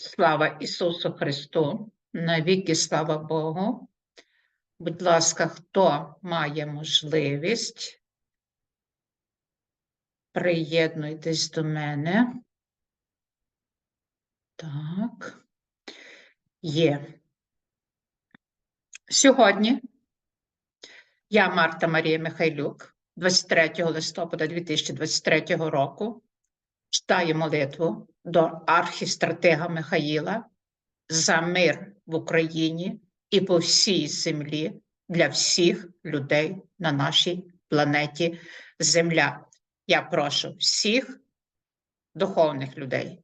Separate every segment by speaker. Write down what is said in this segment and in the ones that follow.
Speaker 1: Слава Ісусу Христу, навіки слава Богу. Будь ласка, хто має можливість, приєднуйтесь до мене. Так, є. Сьогодні я, Марта Марія Михайлюк, 23 листопада 2023 року, читаю молитву до архістратега Михаїла за мир в Україні і по всій землі для всіх людей на нашій планеті Земля. Я прошу всіх духовних людей.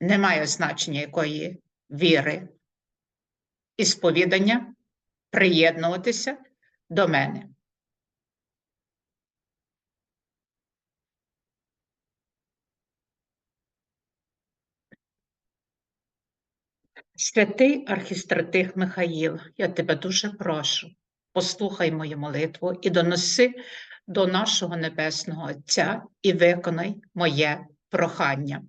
Speaker 1: Немає значення якої віри і сповідання приєднуватися до мене. Святий архістратих Михаїл, я тебе дуже прошу, послухай мою молитву і доноси до нашого Небесного Отця і виконай моє прохання.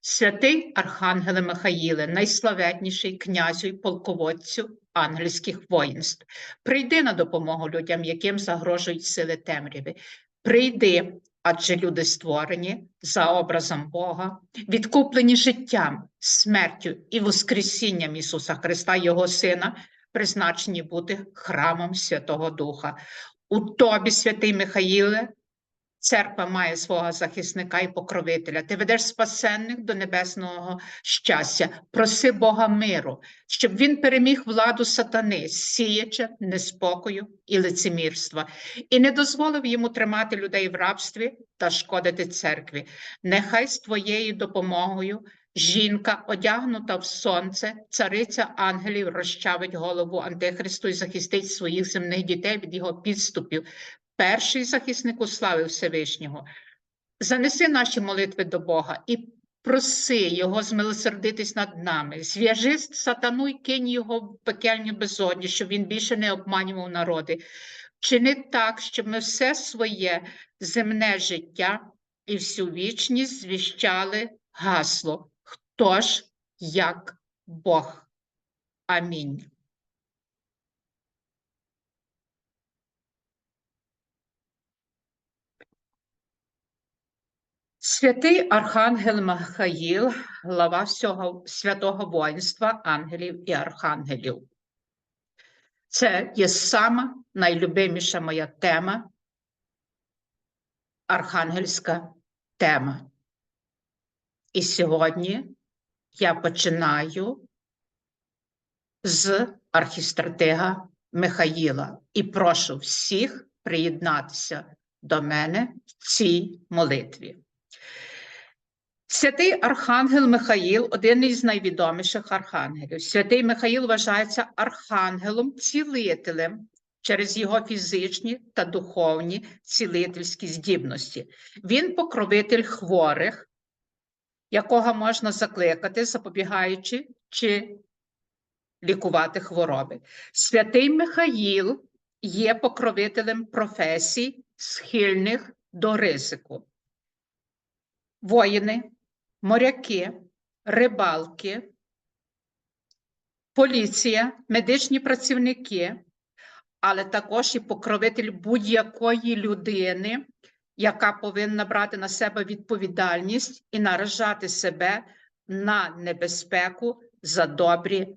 Speaker 1: Святий Архангеле Михаїле, найславетніший князю і полководцю ангельських воїнств, прийди на допомогу людям, яким загрожують сили темряви. Прийди, адже люди створені за образом Бога, відкуплені життям, смертю і Воскресінням Ісуса Христа, Його Сина, призначені бути храмом Святого Духа. У тобі, святий Михаїле, церква має свого захисника і покровителя. Ти ведеш спасенних до небесного щастя. Проси Бога миру, щоб він переміг владу сатани, сіяча неспокою і лицемірства, і не дозволив йому тримати людей в рабстві та шкодити церкві. Нехай з твоєю допомогою. Жінка, одягнута в сонце, цариця ангелів, розчавить голову Антихристу і захистить своїх земних дітей від його підступів. Перший захисник у слави Всевишнього. Занеси наші молитви до Бога і проси Його змилосердитись над нами. Зв'яжи сатану й кинь його в пекельні безодні, щоб він більше не обманював народи. Чини так, щоб ми все своє земне життя і всю вічність звіщали гасло. Хто ж як Бог? Амінь. Святий Архангел Михаїл, глава всього святого воїнства ангелів і архангелів. Це є сама найлюбиміша моя тема, архангельська тема. І сьогодні я починаю з архістратега Михаїла і прошу всіх приєднатися до мене в цій молитві. Святий Архангел Михаїл один із найвідоміших архангелів. Святий Михаїл вважається архангелом-цілителем через його фізичні та духовні цілительські здібності. Він покровитель хворих, якого можна закликати, запобігаючи чи лікувати хвороби. Святий Михаїл є покровителем професій, схильних до ризику. Воїни, моряки, рибалки, поліція, медичні працівники, але також і покровитель будь-якої людини, яка повинна брати на себе відповідальність і наражати себе на небезпеку за добрі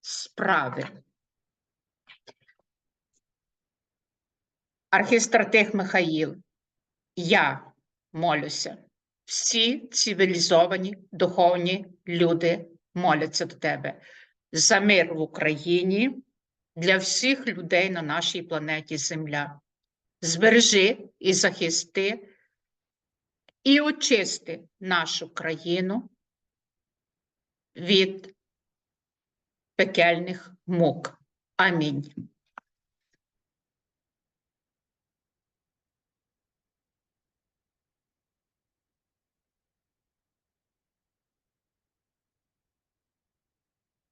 Speaker 1: справи. Архістратих Михаїл, я молюся. Всі цивілізовані духовні люди моляться до тебе за мир в Україні для всіх людей на нашій планеті Земля. Збережи і захисти і очисти нашу країну від пекельних мук. Амінь.